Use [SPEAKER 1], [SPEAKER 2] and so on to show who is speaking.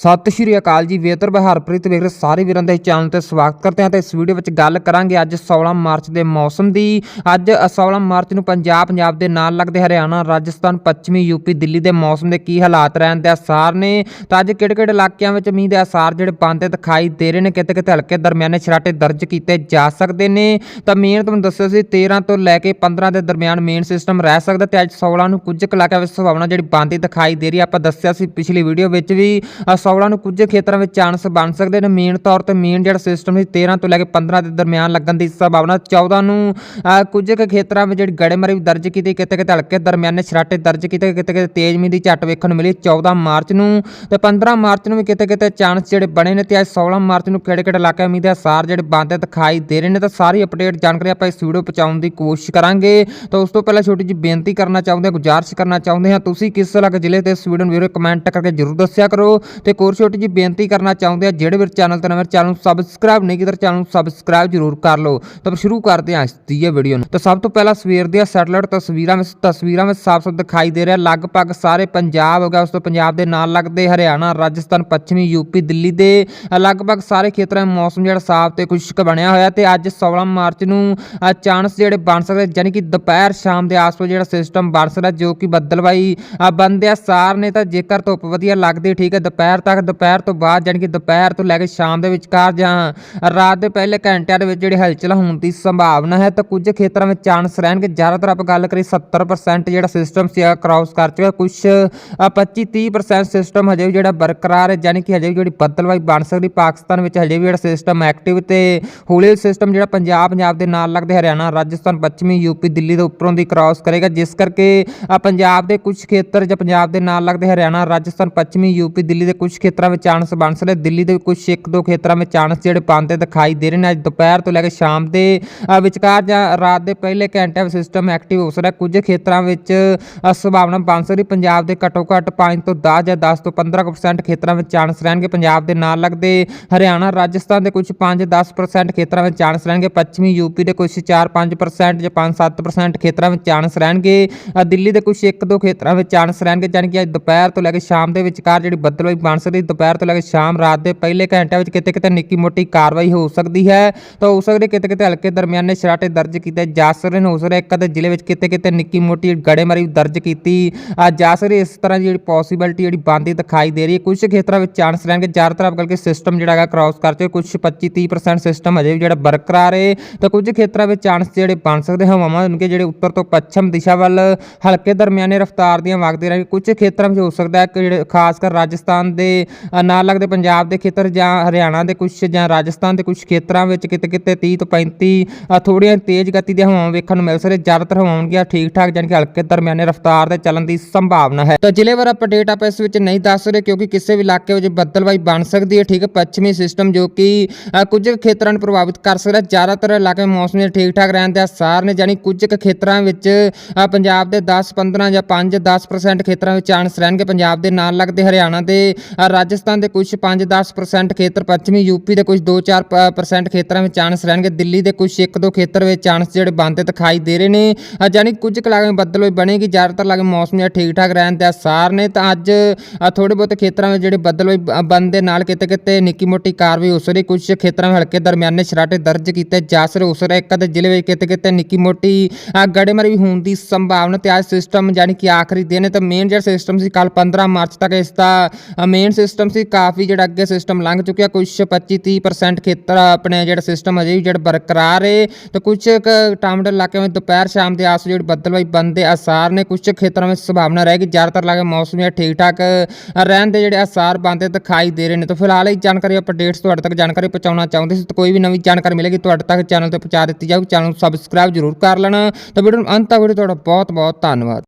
[SPEAKER 1] ਸਤਿ ਸ਼੍ਰੀ ਅਕਾਲ ਜੀ। ਵੇਤਰ ਬਹਾਰਪ੍ਰੀਤ ਵੇਖ ਰਹੇ ਸਾਰੇ ਵੀਰਾਂ ਦੇ ਚੈਨਲ ਤੇ ਸਵਾਗਤ ਕਰਦੇ ਹਾਂ ਤੇ ਇਸ ਵੀਡੀਓ ਵਿੱਚ ਗੱਲ ਕਰਾਂਗੇ ਅੱਜ 16 ਮਾਰਚ ਦੇ ਮੌਸਮ ਦੀ। ਅੱਜ 16 ਮਾਰਚ ਨੂੰ ਪੰਜਾਬ ਪੰਜਾਬ ਦੇ ਨਾਲ ਲੱਗਦੇ ਹਰਿਆਣਾ, ਰਾਜਸਥਾਨ, ਪੱਛਮੀ ਯੂਪੀ ਦਿੱਲੀ ਦੇ ਮੌਸਮ ਦੇ ਕੀ ਹਾਲਾਤ ਰਹਿਣ ਦੇ ਅਸਾਰ ਨੇ। ਤਾਂ ਅੱਜ ਕਿਹੜੇ ਕਿਹੜੇ ਇਲਾਕਿਆਂ ਵਿੱਚ ਮੀਂਹ ਦੇ ਅਸਾਰ ਜਿਹੜੇ ਬਣਦੇ ਦਿਖਾਈ ਦੇ ਰਹੇ ਨੇ ਕਿਤੇ ਕਿਤੇ ਹਲਕੇ ਦਰਮਿਆਨੇ ਛਰਾਟੇ ਦਰਜ ਕੀਤੇ ਜਾ ਸਕਦੇ ਨੇ। ਤਾਂ ਮੇਨ ਤੁਹਾਨੂੰ ਦੱਸਿਆ ਸੀ 13 ਤੋਂ ਲੈ ਕੇ 15 ਦੇ ਦਰਮਿਆਨ ਮੇਨ ਸਿਸਟਮ ਰਹਿ ਸਕਦਾ ਤੇ ਅੱਜ 16 ਨੂੰ ਕੁਝ ਕੁ ਇਲਾਕਿਆਂ ਵਿੱਚ ਸੰਭਾਵਨਾ ਜਿਹੜੀ ਬਣਦੀ ਦਿਖਾਈ ਦੇ ਰਹੀ ਹੈ। ਆਪਾਂ ਦੱਸਿਆ ਸੀ ਪਿਛਲੀ ਵੀਡੀਓ ਵਿੱਚ ਵੀ ਅ, 16 ਨੂੰ ਕੁਝ ਖੇਤਰਾਂ ਵਿੱਚ ਚਾਂਸ ਬਣ ਸਕਦੇ ਨੇ। ਮੇਨ ਤੌਰ ਤੇ ਮੇਨ ਜਿਹੜਾ ਸਿਸਟਮ ਸੀ 13 ਤੋਂ ਲੈ ਕੇ 15 ਦੇ ਦਰਮਿਆਨ ਲੱਗਣ ਦੀ ਸੰਭਾਵਨਾ। 14 ਨੂੰ ਕੁਝ ਕੁ ਖੇਤਰਾਂ ਵਿੱਚ ਜਿਹੜੀ ਗੜੇਮਾਰੀ ਵੀ ਦਰਜ ਕੀਤੀ ਕਿਤੇ ਕਿਤੇ ਹਲਕੇ ਦਰਮਿਆਨੇ ਛਰਾਟੇ ਦਰਜ ਕੀਤੇ ਕਿਤੇ ਕਿਤੇ ਤੇਜ਼ ਮੀਂਹ ਦੀ ਝੱਟ ਵੇਖਣ ਨੂੰ ਮਿਲੀ 14 ਮਾਰਚ ਨੂੰ। ਤੇ 15 ਮਾਰਚ ਨੂੰ ਵੀ ਕਿਤੇ ਕਿਤੇ ਚਾਂਸ ਜਿਹੜੇ ਬਣੇ ਨੇ ਤੇ ਅੱਜ 16 ਮਾਰਚ ਨੂੰ ਕਿਹੜੇ ਕਿਹੜੇ ਇਲਾਕੇ ਮੀਂਹ ਦੇ ਅਸਾਰ ਜਿਹੜੇ ਬਣਦੇ ਦਿਖਾਈ ਦੇ ਰਹੇ ਨੇ ਤਾਂ ਸਾਰੀ ਅਪਡੇਟ ਜਾਣਕਾਰੀ ਆਪਾਂ ਇਸ ਵੀਡੀਓ ਪਹੁੰਚਾਉਣ ਦੀ ਕੋਸ਼ਿਸ਼ ਕਰਾਂਗੇ। ਤਾਂ ਉਸ ਤੋਂ ਪਹਿਲਾਂ ਛੋਟੀ ਜਿਹੀ ਬੇਨਤੀ ਕਰਨਾ ਚਾਹੁੰਦੇ ਹਾਂ ਗੁਜ਼ਾਰਿਸ਼ ਕਰਨਾ ਚਾਹੁੰਦੇ ਹਾਂ। ਤੁਸੀਂ ਕਿਸ ਇਲਾਕੇ ਜ਼ਿਲ੍ਹੇ ਤੇ ਇਸ ਵੀਡੀਓ ਨੂੰ ਵੀਡੀਓ ਕਮੈਂਟ ਕਰਕੇ ਜਰੂਰ ਦੱਸਿਆ ਕਰੋ। ਤੇ ਇੱਕ ਹੋਰ ਛੋਟੀ ਜੀ ਬੇਨਤੀ ਕਰਨਾ ਚਾਹੁੰਦੇ ਹਾਂ ਜਿਹੜੇ ਵੀਰ ਚੈਨਲ ਤੇ ਨਵੇਂ ਚੈਨਲ ਨੂੰ ਸਬਸਕ੍ਰਾਈਬ ਨਹੀਂ ਕੀਤਾ ਚੈਨਲ ਨੂੰ ਸਬਸਕ੍ਰਾਈਬ ਜਰੂਰ ਕਰ ਲਓ। ਤਾਂ ਸ਼ੁਰੂ ਕਰਦੇ ਹਾਂ ਇਸ ਦੀ ਇਹ ਵੀਡੀਓ ਨੂੰ। ਤਾਂ ਸਭ ਤੋਂ ਪਹਿਲਾਂ ਸਵੇਰ ਦੀਆਂ ਸੈਟਲਾਈਟ ਤਸਵੀਰਾਂ ਵਿੱਚ ਤਸਵੀਰਾਂ ਵਿੱਚ ਸਾਫ਼-ਸਾਫ਼ ਦਿਖਾਈ ਦੇ ਰਿਹਾ। ਲਗਭਗ ਸਾਰੇ ਪੰਜਾਬ ਹੋ ਗਿਆ ਉਸ ਤੋਂ ਪੰਜਾਬ ਦੇ ਨਾਲ ਲੱਗਦੇ ਹਰਿਆਣਾ ਰਾਜਸਥਾਨ ਪੱਛਮੀ ਯੂਪੀ ਦਿੱਲੀ ਦੇ ਲਗਭਗ ਸਾਰੇ ਖੇਤਰਾਂ ਵਿੱਚ ਮੌਸਮ ਜਿਹੜਾ ਸਾਫ਼ ਤੇ ਖੁਸ਼ਕ ਬਣਿਆ ਹੋਇਆ ਤੇ ਅੱਜ 16 ਮਾਰਚ ਨੂੰ ਚਾਂਸ ਜਿਹੜੇ ਬਣ ਸਕਦੇ ਯਾਨੀ ਕਿ ਦੁਪਹਿਰ ਸ਼ਾਮ ਦੇ ਆਸ-ਪਾਸ ਜਿਹੜਾ ਸਿਸਟਮ ਬਣ ਸਕਦਾ ਜੋ ਕਿ ਬੱਦਲਵਾਈ ਅ, ਬੰਦਿਆ ਸਾਰ ਨੇ ਤਾਂ ਜੇਕਰ ਧੁੱਪ ਵਧੀਆ ਲੱਗਦੀ ਠੀਕ ਹੈ ਦੁਪਹਿਰ ਤੱਕ, ਦੁਪਹਿਰ ਤੋਂ ਬਾਅਦ ਯਾਨੀ ਕਿ ਦੁਪਹਿਰ ਤੋਂ ਲੈ ਕੇ ਸ਼ਾਮ ਦੇ ਵਿਚਕਾਰ ਜਾਂ ਰਾਤ ਦੇ ਪਹਿਲੇ ਘੰਟਿਆਂ ਦੇ ਵਿੱਚ ਜਿਹੜੀ ਹਲਚਲ ਹੋਣ ਦੀ ਸੰਭਾਵਨਾ ਹੈ, ਤਾਂ ਕੁਝ ਖੇਤਰਾਂ ਵਿੱਚ ਚਾਂਸ ਰਹਿਣਗੇ। ਜ਼ਿਆਦਾਤਰ ਆਪਾਂ ਗੱਲ ਕਰੀ 70% ਜਿਹੜਾ ਸਿਸਟਮ ਸੀ ਆ ਕ੍ਰਾਸ ਕਰ ਚੁੱਕਾ ਕੁਝ 25-30% ਸਿਸਟਮ ਹਜੇ ਵੀ ਜਿਹੜਾ ਬਰਕਰਾਰ ਹੈ ਯਾਨੀ ਕਿ ਹਜੇ ਵੀ ਜਿਹੜੀ ਬੱਦਲਵਾਈ ਬਣ ਸਕਦੀ। ਪਾਕਿਸਤਾਨ ਵਿੱਚ ਹਜੇ ਵੀ ਜਿਹੜਾ ਸਿਸਟਮ ਐਕਟਿਵ ਤੇ ਹੌਲੀ ਸਿਸਟਮ ਜਿਹੜਾ ਪੰਜਾਬ ਪੰਜਾਬ ਦੇ ਨਾਲ ਲੱਗਦੇ ਹਰਿਆਣਾ, ਰਾਜਸਥਾਨ, ਪੱਛਮੀ ਯੂਪੀ ਦਿੱਲੀ ਦੇ ਉੱਪਰੋਂ ਦੀ ਕ੍ਰਾਸ ਕਰੇਗਾ। ਜਿਸ ਕਰਕੇ ਪੰਜਾਬ ਦੇ ਕੁਝ ਖੇਤਰ ਜਾਂ ਪੰਜਾਬ ਦੇ ਨਾਲ ਲੱਗਦੇ ਹਰਿਆਣਾ, ਰਾਜਸਥਾਨ, ਪੱਛਮੀ ਯੂਪੀ ਦਿੱਲੀ ਦੇ ਕੁਝ ਖੇਤਰਾਂ ਵਿੱਚ ਚਾਂਸ ਬਣ ਸਕਦੇ। ਦਿੱਲੀ ਦੇ ਕੁਝ ਇੱਕ ਦੋ ਖੇਤਰਾਂ ਵਿੱਚ ਚਾਂਸ ਜਿਹੜੇ ਬਣਦੇ ਦਿਖਾਈ ਦੇ ਰਹੇ ਨੇ। ਅੱਜ ਦੁਪਹਿਰ ਤੋਂ ਲੈ ਕੇ ਸ਼ਾਮ ਦੇ ਵਿਚਕਾਰ ਜਾਂ ਰਾਤ ਦੇ ਪਹਿਲੇ ਘੰਟਿਆਂ ਵਿੱਚ ਸਿਸਟਮ ਐਕਟਿਵ ਹੋ ਸਕਦਾ। ਕੁਝ ਖੇਤਰਾਂ ਵਿੱਚ ਸੰਭਾਵਨਾ ਬਣ ਸਕਦੀ। ਪੰਜਾਬ ਦੇ ਘੱਟੋ ਘੱਟ 5 ਤੋਂ 10 ਜਾਂ 10 ਤੋਂ 15% ਖੇਤਰਾਂ ਵਿੱਚ ਚਾਂਸ ਰਹਿਣਗੇ। ਪੰਜਾਬ ਦੇ ਨਾਲ ਲੱਗਦੇ ਹਰਿਆਣਾ, ਰਾਜਸਥਾਨ ਦੇ ਕੁਝ 5-10% ਖੇਤਰਾਂ ਵਿੱਚ ਚਾਂਸ ਰਹਿਣਗੇ। ਪੱਛਮੀ ਯੂਪੀ ਦੇ ਕੁਝ 4-5% ਜਾਂ 5-7% ਖੇਤਰਾਂ ਵਿੱਚ ਚਾਂਸ ਰਹਿਣਗੇ। ਦਿੱਲੀ ਦੇ ਕੁਝ 1-2 ਖੇਤਰਾਂ ਵਿੱਚ ਚਾਂਸ ਰਹਿਣਗੇ। ਯਾਨੀ ਕਿ ਅੱਜ ਦੁਪਹਿਰ ਤੋਂ ਲੈ ਕੇ ਸ਼ਾਮ ਦੇ ਵਿਚਕਾਰ ਜਿਹੜੀ ਬੱਦਲਵਾਈ ਬਣ ਸਕਦੀ ਦੁਪਹਿਰ ਤੋਂ ਲੈ ਕੇ ਸ਼ਾਮ ਰਾਤ ਦੇ ਪਹਿਲੇ ਘੰਟਿਆਂ ਵਿੱਚ ਕਿਤੇ ਕਿਤੇ ਨਿੱਕੀ ਮੋਟੀ ਕਾਰਵਾਈ ਹੋ ਸਕਦੀ ਹੈ। ਤਾਂ ਹੋ ਸਕਦੇ ਕਿਤੇ ਕਿਤੇ ਹਲਕੇ ਦਰਮਿਆਨੇ ਸ਼ਰਾਟੇ ਦਰਜ ਕੀਤੇ ਜਾ ਸਕਦੇ ਨੇ। ਹੋ ਸਕਦਾ ਇੱਕ ਅੱਧੇ ਜ਼ਿਲ੍ਹੇ ਵਿੱਚ ਕਿਤੇ ਕਿਤੇ ਨਿੱਕੀ ਮੋਟੀ ਗੜੇਮਾਰੀ ਦਰਜ ਕੀਤੀ ਜਾ ਸਕਦੀ ਇਸ ਤਰ੍ਹਾਂ ਦੀ ਜਿਹੜੀ ਪੋਸੀਬਿਲਿਟੀ ਜਿਹੜੀ ਬਣਦੀ ਦਿਖਾਈ ਦੇ ਰਹੀ ਹੈ। ਕੁਝ ਖੇਤਰਾਂ ਵਿੱਚ ਚਾਂਸ ਰਹਿਣਗੇ। ਜ਼ਿਆਦਾਤਰ ਆਪ ਕਰਕੇ ਸਿਸਟਮ ਜਿਹੜਾ ਹੈਗਾ ਕ੍ਰਾਸ ਕਰ ਚੁੱਕੇ। ਕੁਝ 25-30% ਸਿਸਟਮ ਅਜੇ ਵੀ ਜਿਹੜਾ ਬਰਕਰਾਰ ਹੈ ਤਾਂ ਕੁਝ ਖੇਤਰਾਂ ਵਿੱਚ ਚਾਂਸ ਜਿਹੜੇ ਬਣ ਸਕਦੇ ਹਵਾਵਾਂ ਉਨਕੇ ਜਿਹੜੇ ਉੱਤਰ ਤੋਂ ਪੱਛਮ ਦਿਸ਼ਾ ਵੱਲ, ਹਲਕੇ ਦਰਮਿਆਨੇ ਰਫ਼ਤਾਰ ਦੀਆਂ ਵਗਦੇ ਰਹਿਣਗੇ। ਕੁਝ ਖੇਤਰਾਂ ਵਿੱਚ ਹੋ ਸਕਦਾ ਹੈ ਕਿ ਜਿਹੜੇ ਖਾਸ ਕਰ ਰਾਜਸਥਾਨ ਦੇ ਅ, ਨਾਲ ਲੱਗਦੇ ਪੰਜਾਬ ਦੇ ਖੇਤਰ ਜਾਂ ਹਰਿਆਣਾ ਦੇ ਕੁਝ ਜਾਂ ਰਾਜਸਥਾਨ ਦੇ ਕੁਝ ਖੇਤਰਾਂ ਵਿੱਚ ਕਿਤੇ ਕਿਤੇ 30 ਤੋਂ 35 ਅ, ਥੋੜ੍ਹੀਆਂ ਤੇਜ਼ ਗਤੀ ਦੀਆਂ ਹਵਾਵਾਂ ਵੇਖਣ ਨੂੰ ਮਿਲ ਸਕਦੇ ਜ਼ਿਆਦਾਤਰ ਹਵਾਵਾਂ ਹੋਣਗੀਆਂ ਠੀਕ ਠਾਕ ਜਾਣੀ ਕਿ ਹਲਕੇ ਦਰਮਿਆਨੇ ਰਫ਼ਤਾਰ ਦੇ ਚੱਲਣ ਦੀ ਸੰਭਾਵਨਾ ਹੈ। ਤਾਂ ਜ਼ਿਲ੍ਹੇਵਾਰ ਅਪਡੇਟ ਆਪਾਂ ਇਸ ਵਿੱਚ ਨਹੀਂ ਦੱਸ ਰਹੇ ਕਿਉਂਕਿ ਕਿਸੇ ਵੀ ਇਲਾਕੇ ਵਿੱਚ ਬੱਦਲਵਾਈ ਬਣ ਸਕਦੀ ਹੈ। ਠੀਕ ਹੈ ਪੱਛਮੀ ਸਿਸਟਮ ਜੋ ਕਿ ਕੁਝ ਕੁ ਖੇਤਰਾਂ ਨੂੰ ਪ੍ਰਭਾਵਿਤ ਕਰ ਸਕਦਾ ਜ਼ਿਆਦਾਤਰ ਇਲਾਕੇ ਮੌਸਮ ਜਿਹੜੇ ਠੀਕ ਠਾਕ ਰਹਿਣ ਦੇ ਆਸਾਰ ਨੇ ਜਾਨੀ ਕੁਝ ਕੁ ਖੇਤਰਾਂ ਵਿੱਚ ਪੰਜਾਬ ਦੇ 10 15 ਜਾਂ 5 10% ਖੇਤਰਾਂ ਵਿੱਚ ਚਾਂਸ ਰਹਿਣਗੇ। ਪੰਜਾਬ ਦੇ ਨਾਲ ਲੱਗਦੇ ਹਰਿਆਣਾ ਦੇ ਰਾਜਸਥਾਨ ਦੇ ਕੁਝ 5 10% ਖੇਤਰ ਪੱਛਮੀ ਯੂਪੀ ਦੇ ਕੁਝ 2-4% ਖੇਤਰਾਂ ਵਿੱਚ ਚਾਂਸ ਰਹਿਣਗੇ। ਦਿੱਲੀ ਦੇ ਕੁਝ 1-2 ਖੇਤਰ ਵਿੱਚ ਚਾਂਸ ਜਿਹੜੇ ਬਣਦੇ ਦਿਖਾਈ ਦੇ ਰਹੇ ਨੇ। ਅ, ਕੁਝ ਕੁ ਇਲਾਕੇ ਬੱਦਲ ਹੋਈ ਬਣੇਗੀ। ਜ਼ਿਆਦਾਤਰ ਇਲਾਕੇ ਮੌਸਮ ਜਿਹੜਾ ਠੀਕ ਠਾਕ ਰਹਿਣ ਦੇ ਆਸਾਰ ਨੇ। ਤਾਂ ਅੱਜ ਥੋੜੇ ਬਹੁਤੇ ਖੇਤਰਾਂ ਵਿੱਚ ਜਿਹੜੇ ਬੱਦਲ ਹੋਏ ਬ- ਦੇ ਨਾਲ ਕਿਤੇ ਕਿਤੇ ਨਿੱਕੀ ਮੋਟੀ ਕਾਰਵਾਈ ਹੋ ਸਕਦੀ ਕੁਝ ਖੇਤਰਾਂ ਵਿੱਚ ਹਲਕੇ ਦਰਮਿਆਨੇ ਸਰਾਟੇ ਦਰਜ ਕੀਤੇ ਜਾ ਸਕਦੇ ਹੋ ਸਕਦਾ ਇੱਕ ਅੱਧੇ ਜ਼ਿਲ੍ਹੇ ਵਿੱਚ ਕਿਤੇ ਕਿਤੇ ਨਿੱਕੀ ਮੋਟੀ ਗੜੇਮਾਰੀ ਵੀ ਹੋਣ ਦੀ ਸੰਭਾਵਨਾ ਤੇ ਅੱਜ ਸਿਸਟਮ ਯਾਨੀ ਕਿ ਆਖਰੀ ਦਿਨ ਹੈ। ਤਾਂ ਮੇਨ ਜਿਹੜਾ ਸਿਸਟਮ ਸੀ ਕੱਲ 15 ਮਾਰਚ ਤੱਕ ਇਸ ਦਾ ਮੇਨ ਸਿਸਟਮ ਸੀ, ਕਾਫੀ ਜਿਹੜਾ ਅੱਗੇ ਸਿਸਟਮ ਲੰਘ ਚੁੱਕਿਆ ਕੁਝ 25-30% ਖੇਤਰ ਆਪਣੇ ਜਿਹੜਾ ਸਿਸਟਮ ਅਜੇ ਵੀ ਜਿਹੜਾ ਬਰਕਰਾਰ ਏ। ਤੇ ਕੁਝ ਕੁ ਟਾਮਡਲ ਇਲਾਕੇ ਵਿੱਚ ਦੁਪਹਿਰ ਸ਼ਾਮ ਦੇ ਆਸ ਜਿਹੜੀ ਬੱਦਲਵਾਈ ਬੰਦੇ ਆਸਾਰ ਨੇ ਕੁਝ ਖੇਤਰਾਂ ਵਿੱਚ ਸੰਭਾਵਨਾ ਰਹੇਗੀ ਜ਼ਿਆਦਾਤਰ ਲਾਗੇ ਮੌਸਮ ਜਿਹੜਾ ਠੀਕ ਠਾਕ ਰਹਿਣ ਦੇ ਜਿਹੜੇ ਆਸਾਰ ਬੰਦੇ ਦਿਖਾਈ ਦੇ ਰਹੇ ਨੇ। ਤਾਂ ਫਿਲਹਾਲ ਇਹ ਜਾਣਕਾਰੀ ਅਪਡੇਟਸ ਤੁਹਾਡੇ ਤੱਕ ਜਾਣਕਾਰੀ ਪਹੁੰਚਾਉਣਾ ਚਾਹੁੰਦੇ ਸੀ। ਤਾਂ ਕੋਈ ਵੀ ਨਵੀਂ ਜਾਣਕਾਰੀ ਮਿਲੇਗੀ, ਤੁਹਾਡੇ ਤੱਕ ਚੈਨਲ ਤੇ ਪਹੁੰਚਾ ਦਿੱਤੀ ਜਾਊਗੀ ਚੈਨਲ ਨੂੰ ਸਬਸਕ੍ਰਾਈਬ ਜ਼ਰੂਰ ਕਰ ਲੈਣਾ। ਤਾਂ ਵੀਡੀਓ ਨੂੰ ਅੰਤ ਤੱਕ ਵੀਡੀਓ ਤੁਹਾਡਾ ਬਹੁਤ ਬਹੁਤ ਧੰਨਵਾਦ।